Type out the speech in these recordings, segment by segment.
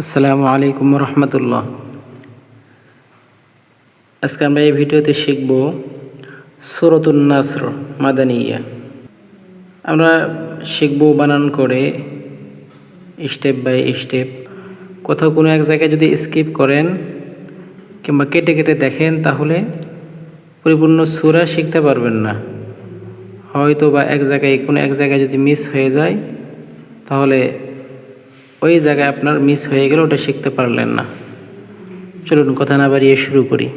আসসালামু আলাইকুম রহমতুল্লাহ আজকে আমরা এই ভিডিওতে শিখব সুরতুল নাসর, মাদানিয়া। আমরা শিখব বানান করে স্টেপ বাই স্টেপ কোথাও কোনো এক জায়গায় যদি স্কিপ করেন কিংবা কেটে কেটে দেখেন, তাহলে পরিপূর্ণ সুরা শিখতে পারবেন না। হয়তো বা এক জায়গায় কোনো এক জায়গায় যদি মিস হয়ে যায়, তাহলে ওই জায়গায় আপনার মিস হয়ে গেলে ওটা শিখতে পারলেন না চলুন কথা না বাড়িয়ে শুরু করি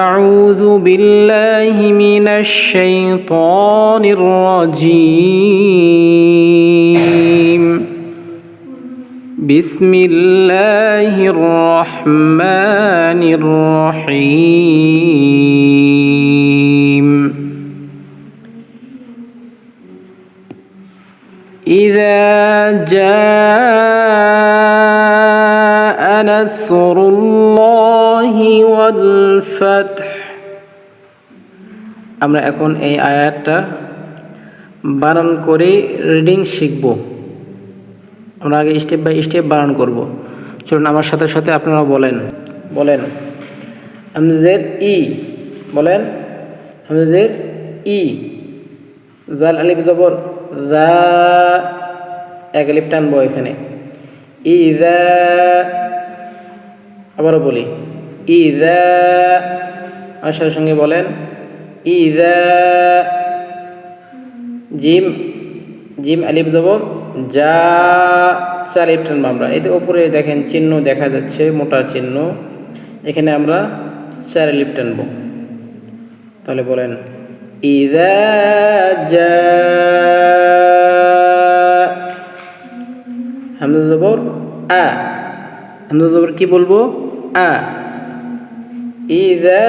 أعوذ بالله من الشيطان الرجيم بسم الله الرحمن الرحيم نصر الله والفتح আমরা এখন এই আয়াতটা বানান করে রিডিং শিখব আমরা আগে স্টেপ বাই স্টেপ বানান করব চলুন আমার সাথে সাথে আপনারা বলেন বলেন আমজের ই বলেন আমজের ই জাল আলিফ জবর দা এক আলিফ টানবো এখানে ইদা আবারও বলি, ইদা আশার সঙ্গে বলেন, ইদা, জিম জিম আলিপ দেব যা চার ইফটান আমরা। এতে ওপরে দেখেন চিহ্ন দেখা যাচ্ছে, মোটা চিহ্ন। এখানে আমরা চার লিপ টানব। তাহলে বলেন, ইদা যা জবর, আ। হামজা জবর কি বলব? আ। ইদা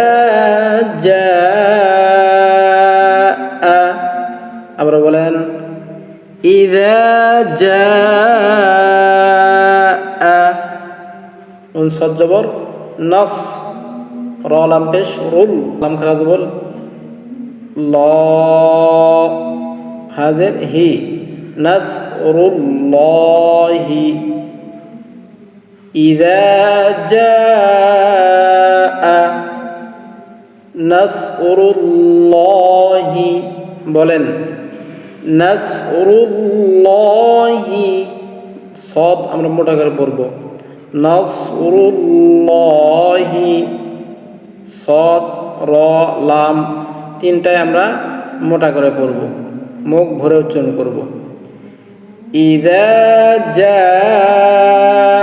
জা আবার বলেন, ইদা জা উনসদ জবর, নস, র, লাম, পেশ, রুল, লাম, খারা জবর, ল, হাজের, হি, নাস হি। বলেন নাসরুল্লাহি আমরা মোটা করে পড়ব। নাসরুল্লাহি সদ র লাম তিনটায় আমরা মোটা করে পড়ব। মুখ ভরে উচ্চারণ করব। ইদা জাআ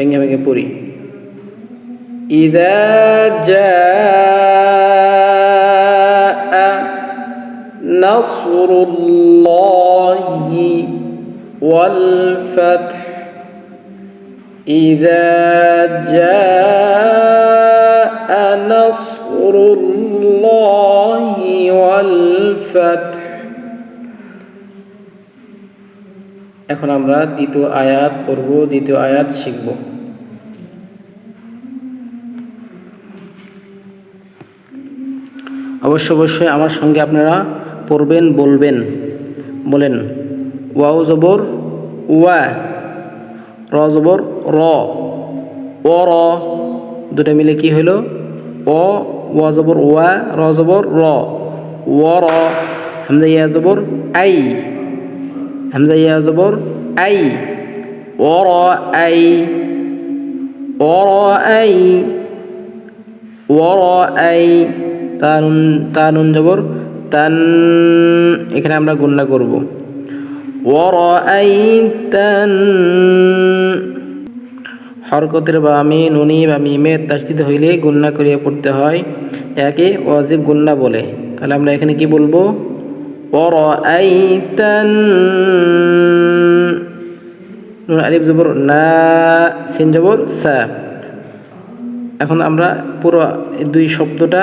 ভেঙে ভেঙে পড়ি। এখন আমরা দ্বিতীয় আয়াত পড়ব দ্বিতীয় আয়াত শিখব। অবশ্য অবশ্যই আমার সঙ্গে আপনারা পড়বেন, বলবেন। বলেন, ওয়াও জবর, ওয়া, র জবর, র। ও, র। দুটা মিলে কি হলো ও, ওয়া জবর, ওয়া, র জবর, র। ও, র। হামজা, ইয়া জবর, আই। হামজা, ইয়া জবর, আই। ও, র, আই। ও, র, আই। ও, র, আই। তা নুন জবর, তান, এখানে আমরা গুন্না করব। হরকতের বা আমি নুনি বা মিমে তাস্তিত হইলে গুন্না করিয়া পড়তে হয়। একে ওয়াজিব গুন্না বলে। তাহলে আমরা এখানে কি বলব? ওরাইতান নুন আলিফ জবর, না, সেন জবর, সা। এখন আমরা পুরো দুই শব্দটা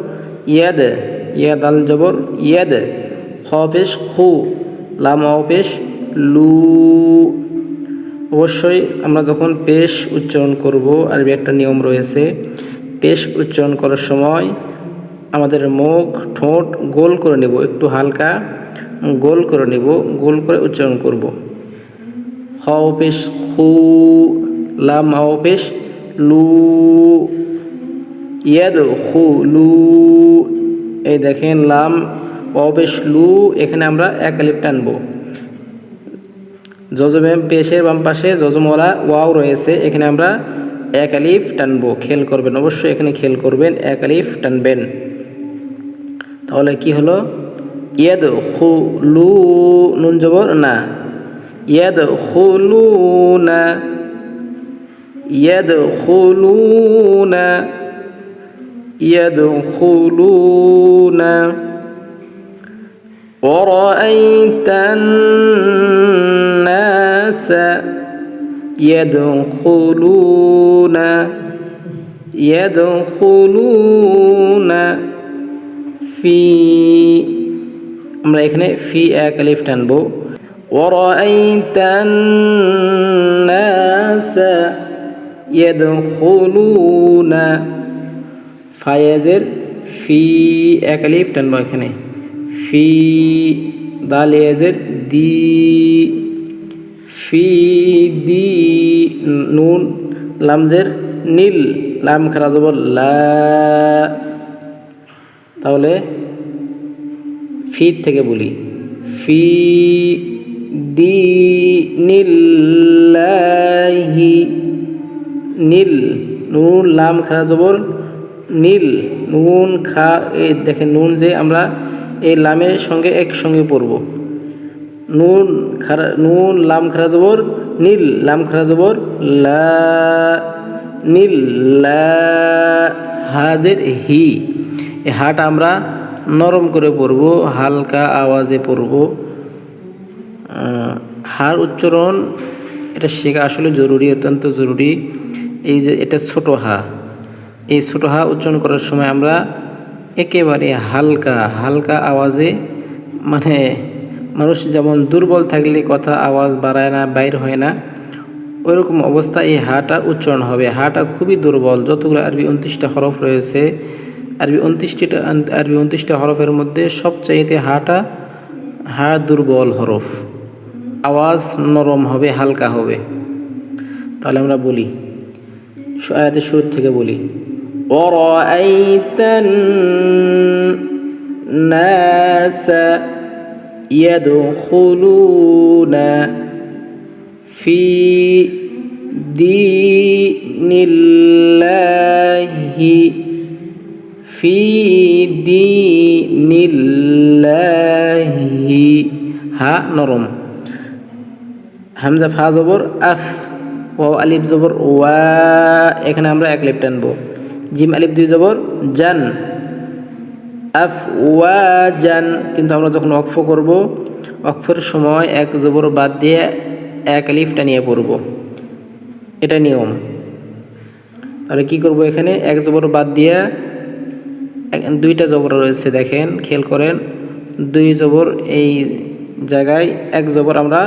ইয়াদ ইয়া দাল জবর, ইয়াদ খপেশ খু, লাম অপেশ লু। অবশ্যই আমরা যখন পেশ উচ্চারণ করব, আরবি একটা নিয়ম রয়েছে, পেশ উচ্চারণ করার সময় আমাদের মুখ, ঠোঁট গোল করে নেব, একটু হালকা গোল করে নেব, গোল করে উচ্চারণ করব। হাও পেশ খু, লাম আও পেশ, লু। ইয়াদ লু এই দেখেন লাম অবেশ লু এখানে আমরা এক আলিফ টানবো। যজমে পেশের বাম পাশে যজমওয়ালা ওয়াও রয়েছে, এখানে আমরা এক আলিফ টানবো। খেল করবেন, অবশ্যই এখানে খেল করবেন, এক আলিফ টানবেন। তাহলে কি হলো? ইয়াদ খুলু নুন জবর? না। ইয়াদ খুলু না ইয়াদ খুলু না ইয়াদ খুলু না ورأيت الناس يدخلون يدخلون في আমরা এখানে ফি এক আলিফ টানবো ورأيت الناس يدخلون ফায়াজের ফি এক আলিফ টানবো এখানে। ফি দাল ইয়াজের দি, ফি দি নুন, লামজের নীল, লাম খারা জবর লা। তাহলে ফি থেকে বলি। ফি দি নীল্লাহি নীল, নুন, লাম খারা জবর নীল, নুন, খা, এই দেখেন নুন যে আমরা এই লামের সঙ্গে একসঙ্গে পড়ব। নুন, খারা, নুন, লাম, খারা জবর, নীল, লাম, খারা জবর, লা, নীল, লা, হাজের হি। এই হাটা আমরা নরম করে পড়ব, হালকা আওয়াজে পড়ব। হার উচ্চারণ, এটা শেখা আসলে জরুরি, অত্যন্ত জরুরি। এই যে এটা ছোট হা। এই ছোটো হা উচ্চারণ করার সময় আমরা একেবারে হালকা হালকা আওয়াজে মানে মানুষ যেমন দুর্বল থাকলে কথা আওয়াজ বাড়ায় না, বাইর হয় না, ওইরকম অবস্থা এই হাটা উচ্চারণ হবে। হাটা খুবই দুর্বল। যতগুলো আরবি উনত্রিশটা হরফ রয়েছে, আরবি উনত্রিশটিটা, আরবি উনত্রিশটা হরফের মধ্যে সবচাইতে হাটা, হা দুর্বল হরফ। আওয়াজ নরম হবে, হালকা হবে। তাহলে আমরা বলি, আয়াতের শুরু থেকে বলি ورأيت الناس يدخلون في دين الله في دين الله হা নরম হামজা ফা জবর আফ ও আলিফ জবর ওয়া এখানে আমরা এক লিপ টানবো জিম আলিফ দুই জবর, জান, আফ ওয়া জান, কিন্তু আমরা যখন অক্ফ করব অক্ফের সময় এক জবর বাদ দিয়ে এক আলিফ নিয়ে পড়ব। এটা নিয়ম। তাহলে কি করব এখানে? এক জবর বাদ দিয়ে দুইটা জবর রয়েছে, দেখেন খেল করেন। দুই জবর এই জায়গায় এক জবর আমরা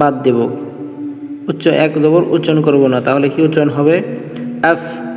বাদ দেব। উচ্চ, এক জবর উচ্চারণ করব না, তাহলে কি উচ্চারণ হবে? আফ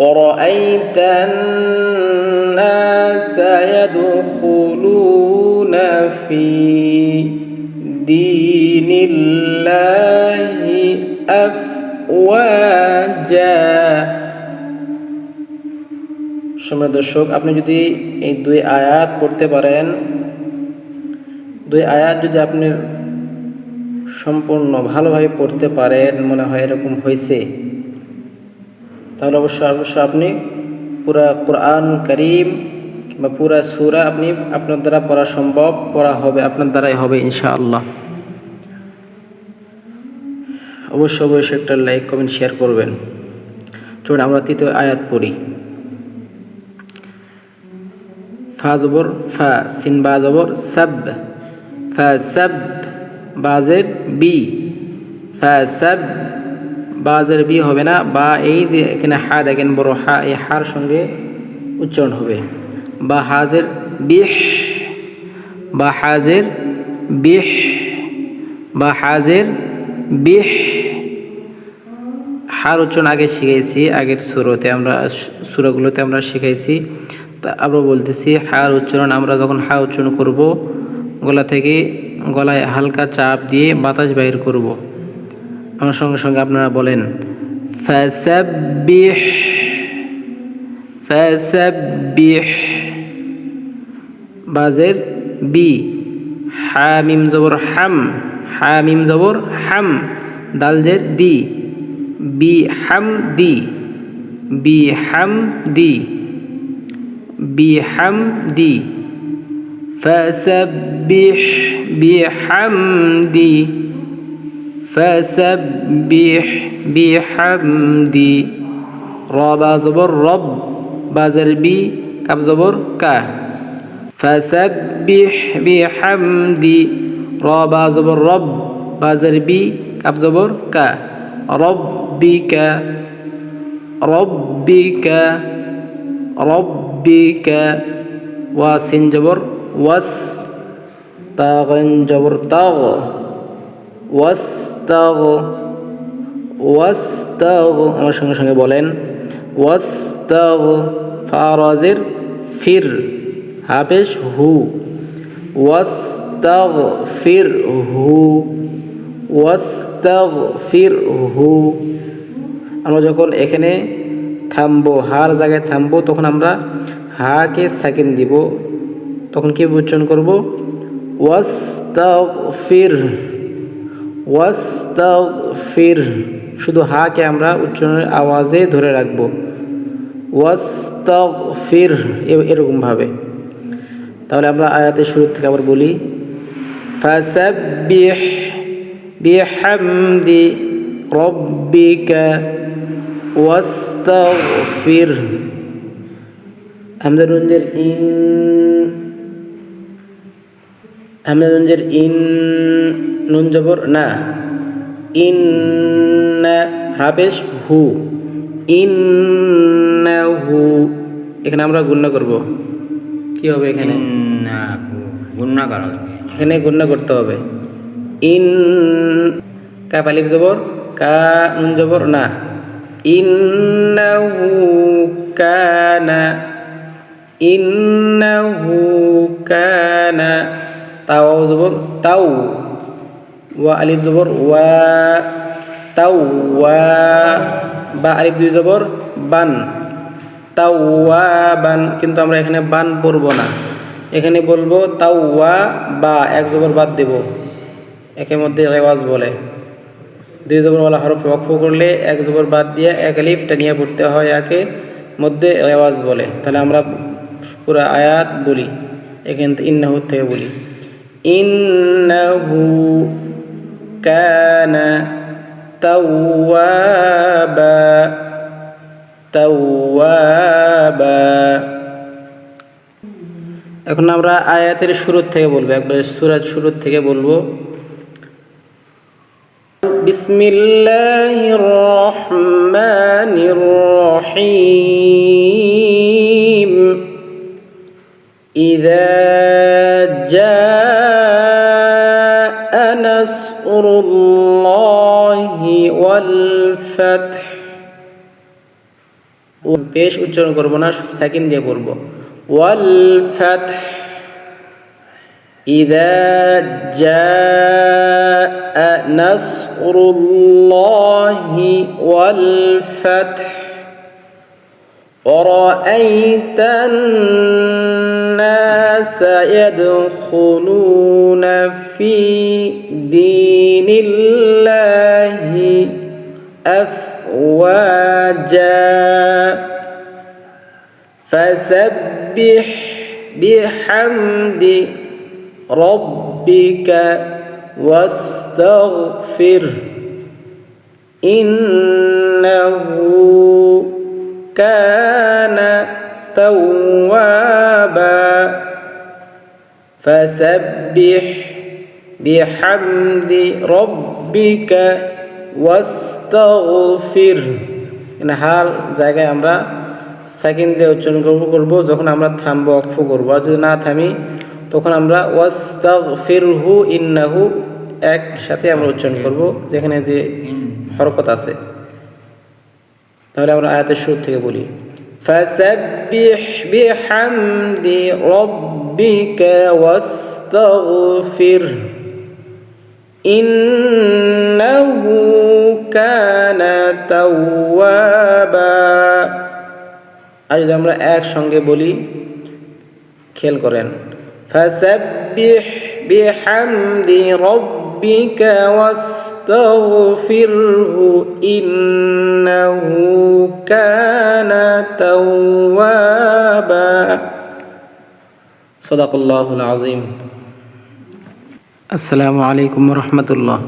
أرأيت الناس يدخلون في دين الله أفواجا সময় দর্শক আপনি যদি এই দুই আয়াত পড়তে পারেন দুই আয়াত যদি আপনি সম্পূর্ণ ভালোভাবে পড়তে পারেন মনে হয় এরকম হয়েছে তাহলে অবশ্যই অবশ্যই আপনি পুরা কোরআন করিম কিংবা পুরা সুরা আপনি আপনার দ্বারা পড়া সম্ভব, পড়া হবে, আপনার দ্বারাই হবে ইনশাআল্লাহ। অবশ্যই অবশ্যই একটা লাইক, কমেন্ট, শেয়ার করবেন। চলুন আমরা তৃতীয় আয়াত পড়ি। ফা জবর, ফা, সিন, বা জবর, সাব, ফা, সাব, বাজের, বি, ফা, সাব বাজের বি হবে না, বা এই যে এখানে হা দেখেন বড় হা, এই হার সঙ্গে উচ্চারণ হবে। বা হাজের বিহ, বা হাজের বিহ, বা হাজের বিহ। হার উচ্চারণ আগে শিখেছি আগের সুরতে আমরা, সুরগুলোতে আমরা শিখাইছি। তা আবার বলতেছি, হার উচ্চারণ আমরা যখন হা উচ্চারণ করব, গলা থেকে গলায় হালকা চাপ দিয়ে বাতাস বাইর করব। আমার সঙ্গে সঙ্গে আপনারা বলেন ফ্যাসাব্বিহ ফ্যাসাব্বিহ বাজের বি, হামিম জবর হাম। হামিম জবর হাম। দালজের দি, বি হাম দি। বি হাম দি। বি হাম দি। ফ্যাসাব্বিহ বিহামদি فسبح بحمدي رابع زبر رب بازر بي كاب زبر كا فسبح بحمدي رابع زبر رب بازر بي كاب زبر كا ربك ربك ربك واسن جبر وس طاغن جبر طاغ وس আমার সঙ্গে সঙ্গে বলেন, ওয়াস্তাগ ফির হাফেশ হু, ওয়াস্তাগ ফির হু, ওয়াস্তাগ ফির হু। আমরা যখন এখানে থামবো, হার জায়গায় থামবো, তখন আমরা হাকে সেকেন্ড দিব। তখন কি উচ্চারণ করব? ওয়াস্তাগফির ওয়াস্তাগফির, শুধু হাকে আমরা উচ্চারণের আওয়াজে ধরে রাখব। ওয়াস্তাগফির এরকমভাবে তাহলে আমরা আয়াতের শুরু থেকে আবার বলি নুনজের ইন হামজাজের ইন নুন জবর? না। ইন হাবেশ হু। ইন হু। এখানে আমরা গুণ্য করব। কি হবে এখানে? গুণ্য করা এখানে গুণ্য করতে হবে। ইন কা পালিপ জবর? কা নুন জবর? না। ইন ইন্নাহু কানা ইন্নাহু কানা তাও জবর? তাও। ওয়া আলিফ জবর ওয়া তাও ওয়া বা আলিফ দুই জবর বান তাও ওয়া বান কিন্তু আমরা এখানে বান পড়ব না। এখানে বলব তাও ওয়া বা এক জবর বাদ দেব। একের মধ্যে রেওয়াজ বলে। দুই জবরওয়ালা হরফ ওয়াকফ করলে এক জবর বাদ দিয়ে এক আলিফটা নিয়ে পড়তে হয় একে মধ্যে রেওয়াজ বলে। তাহলে আমরা পুরো আয়াত বলি। এখান থেকে ইন্নাহু থেকে বলি। ইন্নাহু কানা তাওয়াবা তাওয়াবা এখন আমরা আয়াতের শুরুর থেকে বলবো একবার সুরাজ শুরুর থেকে বলবো بسم الله الرحمن الرحيم إذا جاء نصر الله والفتح পেশ উচ্চারণ করবো না সেকেন্ড দিয়ে পড়ব ওয়াল ফাত إذا جاء نصر الله والفتح ورأيت الناس يدخلون في دين الله أفواجا. فسبح بحمد ربك واستغفر. إنه كان توابا فسبح بحمد ربك واستغفر এখানে হাল জায়গায় আমরা সেকেন্ড দিয়ে উচ্চারণ করবো করবো যখন আমরা থামবো অক্ষ করবো আর যদি না থামি তখন আমরা ওয়াস্তাগফিরহু ইন্নাহু একসাথে আমরা উচ্চারণ করব যেখানে যে হরকত আছে তাহলে আমরা আয়াতের শুরু থেকে বলি فسبح بحمد ربك واستغفر إنه كان توابا আর যদি আমরা একসঙ্গে বলি খেয়াল করেন فسبح بحمد ربك واستغفره إنه كان توابا. صدق الله العظيم. السلام عليكم ورحمة الله.